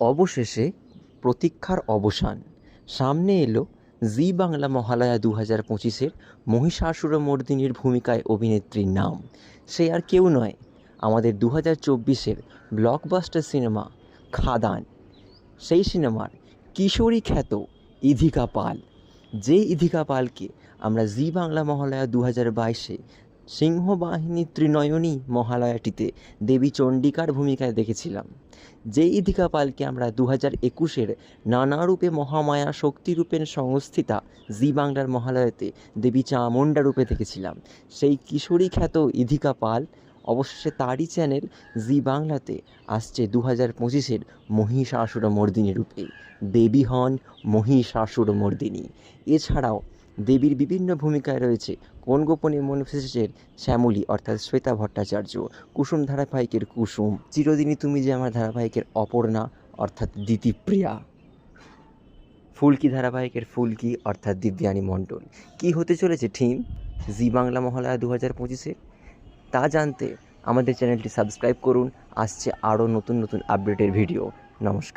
অবশেষে প্রতীক্ষার অবসান। সামনে এলো জি বাংলা মহালয়া দু হাজার পঁচিশের মহিষাসুরমর্দিনীর ভূমিকায় অভিনেত্রীর নাম। সে আর কেউ নয়, আমাদের দু হাজার চব্বিশের ব্লকবাস্টার সিনেমা খাদান। সেই সিনেমার কিশোরী খ্যাত ইধিকা পাল। যে ইধিকা পালকে আমরা জি বাংলা মহালয়া দু হাজার বাইশে সিংহবাহিনী ত্রিনয়নী মহালয়াটিতে দেবী চণ্ডিকার ভূমিকায় দেখেছিলাম। যে ইধিকা পালকে আমরা দু হাজার একুশের নানারূপে মহামায়া শক্তিরূপের সংস্থিতা জি বাংলার মহালয়াতে দেবী চামুণ্ডা রূপে দেখেছিলাম। সেই কিশোরী খ্যাত ইধিকা পাল অবশেষে তারই চ্যানেল জি বাংলাতে আসছে দু হাজার পঁচিশের মহিষাসুরমর্দিনী রূপে। দেবী হন মহিষাসুরমর্দিনী। এছাড়াও দেবীর বিভিন্ন ভূমিকায় রয়েছে কোন গোপনে মন ফেসেছের শ্যামলী অর্থাৎ শ্বেতা ভট্টাচার্য? কুসুম ধারাবাহিকের কুসুম। চিরদিনই তুমি যে আমার ধারাবাহিকের অপর্ণা অর্থাৎ দিতিপ্রিয়া। ফুলকি ধারাবাহিকের ফুলকি অর্থাৎ দিব্যানী মণ্ডল। কী হতে চলেছে থিম জি বাংলা মহালয়া দু হাজার পঁচিশে। তা জানতে আমাদের চ্যানেলটি সাবস্ক্রাইব করুন। আসছে আরও নতুন নতুন আপডেটের ভিডিও। নমস্কার।